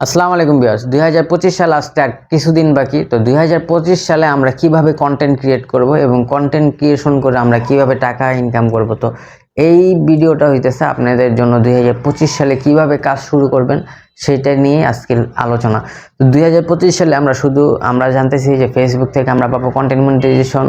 আসসালামু আলাইকুম বিয়াস দুই হাজার পঁচিশ সাল আসতে আর কিছুদিন বাকি, তো দুই হাজার পঁচিশ সালে আমরা কীভাবে কন্টেন্ট ক্রিয়েট করব এবং কন্টেন্ট ক্রিয়েশন করে আমরা কীভাবে টাকা ইনকাম করব? তো এই ভিডিওটা হইতেছে আপনাদের জন্য দুই হাজার পঁচিশ সালে কীভাবে কাজ শুরু করবেন সেটা নিয়ে আজকের আলোচনা। তো দুই হাজার পঁচিশ সালে আমরা শুধু আমরা জানতেছি যে ফেসবুক থেকে আমরা পাবো কন্টেন্ট মনিটাইজেশন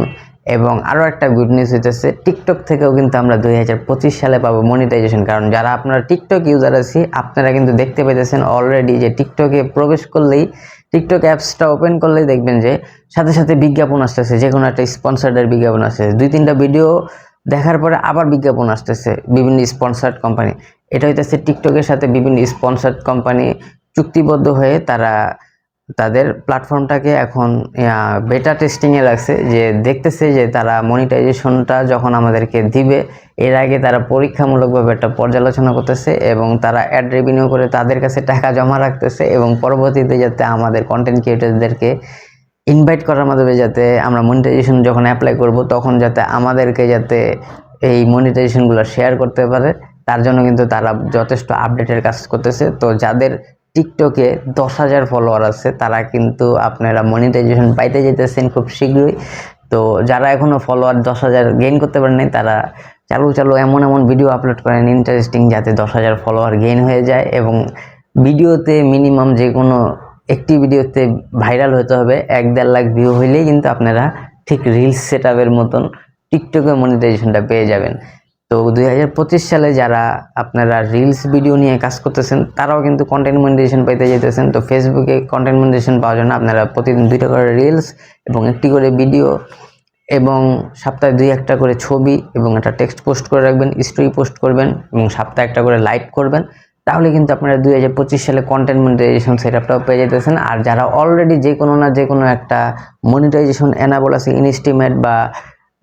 এবং আরও একটা গুড নিউজ হইতেছে টিকটক থেকেও কিন্তু আমরা দুই হাজার পঁচিশ সালে পাবো মনিটাইজেশন কারণ যারা আপনারা টিকটক ইউজার আছি, আপনারা কিন্তু দেখতে পেতেছেন অলরেডি যে টিকটকে প্রবেশ করলেই টিকটক অ্যাপসটা ওপেন করলেই দেখবেন যে সাথে সাথে বিজ্ঞাপন আসতেছে যে কোনো একটা স্পন্সার্ডের বিজ্ঞাপন আসতেছে। দুই তিনটা ভিডিও দেখার পরে আবার বিজ্ঞাপন আসতেছে বিভিন্ন স্পন্সার্ড কোম্পানি এটা হইতেছে টিকটকের সাথে বিভিন্ন স্পন্সার্ড কোম্পানি চুক্তিবদ্ধ হয়ে তারা তাদের প্ল্যাটফর্মটাকে এখন বেটা টেস্টিংয়ে রাখছে যে দেখতেছে যে তারা মনিটাইজেশনটা যখন আমাদেরকে দিবে, এর আগে তারা পরীক্ষামূলকভাবে একটা পর্যালোচনা করতেছে এবং তারা অ্যাড রেভিনিউ করে তাদের কাছে টাকা জমা রাখতেছে এবং পরবর্তীতে যাতে আমাদের কন্টেন্ট ক্রিয়েটারদেরকে ইনভাইট করার মাধ্যমে যাতে আমরা মনিটাইজেশন যখন অ্যাপ্লাই করব, তখন যাতে আমাদেরকে যাতে এই মনিটাইজেশনগুলো শেয়ার করতে পারে, তার জন্য কিন্তু তারা যথেষ্ট আপডেটের কাজ করতেছে। তো যাদের টিকটকে দশ হাজার ফলোয়ার আছে, তারা কিন্তু আপনারা মনিটাইজেশন পাইতে যেতেছেন খুব শীঘ্রই। তো যারা এখনও ফলোয়ার দশ হাজার গেইন করতে পারেন নাই, তারা চালু চালু এমন এমন ভিডিও আপলোড করেন ইন্টারেস্টিং যাতে দশ হাজার ফলোয়ার গেইন হয়ে যায় এবং ভিডিওতে মিনিমাম যে কোনো একটি ভিডিওতে ভাইরাল হতে হবে, এক দেড় লাখ ভিউ হইলেই কিন্তু আপনারা ঠিক রিলস সেট মতন টিকটকে মনিটাইজেশনটা পেয়ে যাবেন। তো দুই হাজার পঁচিশ সালে যারা আপনারা রিলস ভিডিও নিয়ে কাজ করতেছেন, তারাও কিন্তু কন্টেন্ট মনিটাইজেশন পাইতে যেতেছেন তো ফেসবুকে কন্টেন্ট মনিটাইজেশন পাওয়ার জন্য আপনারা প্রতিদিন দুইটা করে রিলস এবং একটি করে ভিডিও এবং সপ্তাহে দুই একটা করে ছবি এবং একটা টেক্সট পোস্ট করে রাখবেন স্টোরি পোস্ট করবেন এবং সপ্তাহে একটা করে লাইভ করবেন। তাহলে কিন্তু আপনারা দুই হাজার পঁচিশ সালে কন্টেন্ট মনিটাইজেশন সেট আপটাও পেয়ে যেতেছেন আর যারা অলরেডি যে কোনো না যে কোনো একটা মনিটাইজেশন এনাবল আছে ইনস্টিমেট বা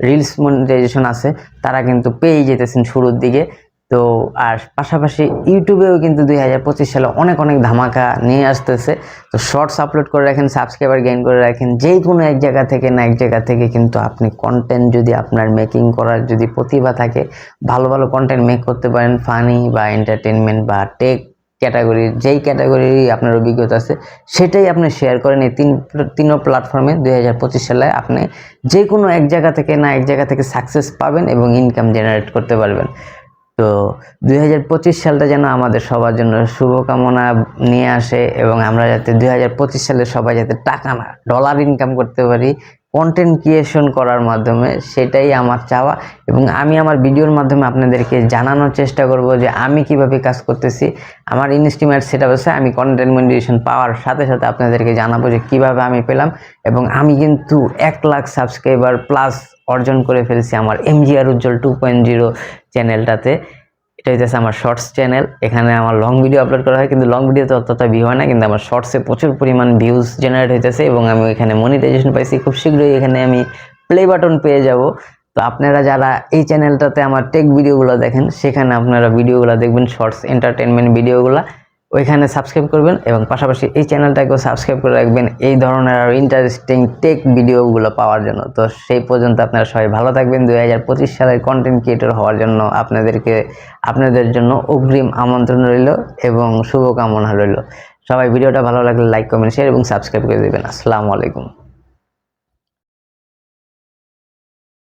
রিলস মনিটাইজেশন আছে, তারা কিন্তু পেয়েই যেতেছেন শুরুর দিকে। তো আর পাশাপাশি ইউটিউবেও কিন্তু দুই হাজার পঁচিশ সালে অনেক অনেক ধামাকা নিয়ে আসতেছে। তো শর্টস আপলোড করে রাখেন সাবস্ক্রাইবার গেইন করে রাখেন যে কোনো এক জায়গা থেকে না এক জায়গা থেকে কিন্তু আপনি কন্টেন্ট যদি আপনার মেকিং করার যদি প্রতিভা থাকে, ভালো ভালো কন্টেন্ট মেক করতে পারেন ফানি বা এন্টারটেনমেন্ট বা টেক ক্যাটাগরির যেই ক্যাটাগরির আপনার অভিজ্ঞতা আছে, সেটাই আপনি শেয়ার করেন। এই তিন, তিনও প্ল্যাটফর্মে দুই হাজার পঁচিশ সালে আপনি যে কোনো এক জায়গা থেকে না এক জায়গা থেকে সাকসেস পাবেন এবং ইনকাম জেনারেট করতে পারবেন। তো দুই হাজার পঁচিশ সালটা যেন আমাদের সবার জন্য শুভকামনা নিয়ে আসে এবং আমরা যাতে দুই হাজার পঁচিশ সালে সবাই যাতে টাকা না ডলার ইনকাম করতে পারি কন্টেন্ট ক্রিয়েশন করার মাধ্যমে সেটাই আমার চাওয়া এবং আমি আমার ভিডিওর মাধ্যমে আপনাদেরকে জানানোর চেষ্টা করব যে আমি কীভাবে কাজ করতেছি, আমার ইনস্টিমেট সেট আছে, আমি কন্টেন্ট মনিটাইজেশন পাওয়ার সাথে সাথে আপনাদেরকে জানাব যে কীভাবে আমি পেলাম এবং আমি কিন্তু এক লাখ সাবস্ক্রাইবার প্লাস অর্জন করে ফেলছি আমার MGR Ujjwal two point zero চ্যানেলটাতে এটা হচ্ছে আমার শর্টস চ্যানেল এখানে আমার লং ভিডিও আপলোড করা হয়, কিন্তু লং ভিডিও তো অতটা ভিউ হয় না, কিন্তু আমার শর্টসে প্রচুর পরিমাণ ভিউজ জেনারেট হইতেছে এবং আমি এখানে মনিটাইজেশন পাইছি। খুব শীঘ্রই এখানে আমি প্লে বাটন পেয়ে যাব। তো আপনারা যারা এই চ্যানেলটাতে আমার টেক ভিডিওগুলো দেখেন, সেখানে আপনারা ভিডিওগুলো দেখবেন শর্টস এন্টারটেনমেন্ট ভিডিওগুলো ওইখানে সাবস্ক্রাইব করবেন এবং পাশাপাশি এই চ্যানেলটাকেও সাবস্ক্রাইব করে রাখবেন। এই ধরনের আর ইন্টারেস্টিং টেক ভিডিওগুলো পাওয়ার জন্য। তো সেই পর্যন্ত আপনারা সবাই ভালো থাকবেন। দুই হাজার পঁচিশ সালের কন্টেন্ট ক্রিয়েটর হওয়ার জন্য আপনাদেরকে, আপনাদের জন্য অগ্রিম আমন্ত্রণ রইল এবং শুভকামনা রইল। সবাই ভিডিওটা ভালো লাগলে লাইক কমেন্ট শেয়ার এবং সাবস্ক্রাইব করে দেবেন। আসসালামু আলাইকুম।